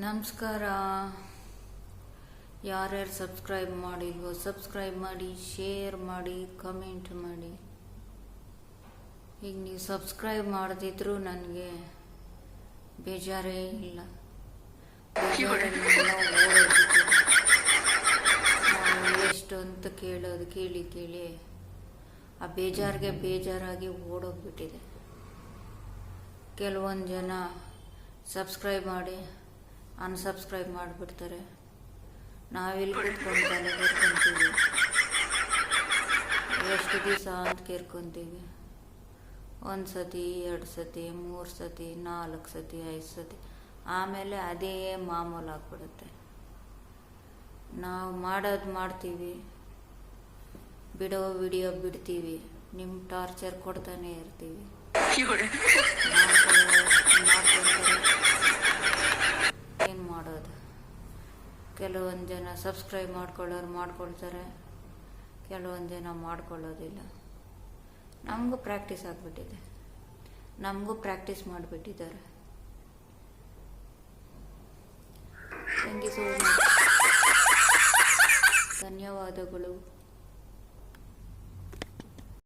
ನಮಸ್ಕಾರ. ಯಾರ್ಯಾರು ಸಬ್ಸ್ಕ್ರೈಬ್ ಮಾಡಿಲ್ವೋ ಸಬ್ಸ್ಕ್ರೈಬ್ ಮಾಡಿ, ಶೇರ್ ಮಾಡಿ, ಕಮೆಂಟ್ ಮಾಡಿ. ಈಗ ನೀವು ಸಬ್ಸ್ಕ್ರೈಬ್ ಮಾಡದಿದ್ರು ನನಗೆ ಬೇಜಾರೇ ಇಲ್ಲ. ಎಷ್ಟು ಅಂತ ಕೇಳೋದು ಕೇಳಿ ಕೇಳಿ ಆ ಬೇಜಾರಿಗೆ ಬೇಜಾರಾಗಿ ಓಡೋಗ್ಬಿಟ್ಟಿದೆ. ಕೆಲವೊಂದು ಜನ ಸಬ್ಸ್ಕ್ರೈಬ್ ಮಾಡಿ ಅನ್ಸಬ್ಸ್ಕ್ರೈಬ್ ಮಾಡಿಬಿಡ್ತಾರೆ. ನಾವಿಲ್ಲಿ ಕೂತ್ಕೊಂಡು ತಲೆ ಕೇರ್ಕೊಂತೀವಿ. ಎಷ್ಟು ದಿವಸ ಅಂತ ಕೇರ್ಕೊಂತೀವಿ. ಒಂದು ಸತಿ ಎರಡು ಸತಿ ಮೂರು ಸತಿ ನಾಲ್ಕು ಸತಿ ಐದು ಸತಿ ಆಮೇಲೆ ಅದೇ ಮಾಮೂಲು ಆಗ್ಬಿಡುತ್ತೆ. ನಾವು ಮಾಡೋದು ಮಾಡ್ತೀವಿ. ಬಿಡೋ ವಿಡಿಯೋ ಬಿಡ್ತೀವಿ. ನಿಮ್ಮ ಟಾರ್ಚರ್ ಕೊಡ್ತಾನೆ ಇರ್ತೀವಿ ಏನು ಮಾಡೋದು ಕೆಲವೊಂದು ಜನ ಸಬ್ಸ್ಕ್ರೈಬ್ ಮಾಡ್ಕೊಳ್ಳೋರು ಮಾಡ್ಕೊಳ್ತಾರೆ, ಕೆಲವೊಂದು ಜನ ಮಾಡ್ಕೊಳ್ಳೋದಿಲ್ಲ. ನಮಗೂ ಪ್ರಾಕ್ಟೀಸ್ ಆಗಿಬಿಟ್ಟಿದೆ. ನಮಗೂ ಪ್ರಾಕ್ಟೀಸ್ ಮಾಡಿಬಿಟ್ಟಿದ್ದಾರೆ. ಥ್ಯಾಂಕ್ ಧನ್ಯವಾದಗಳು.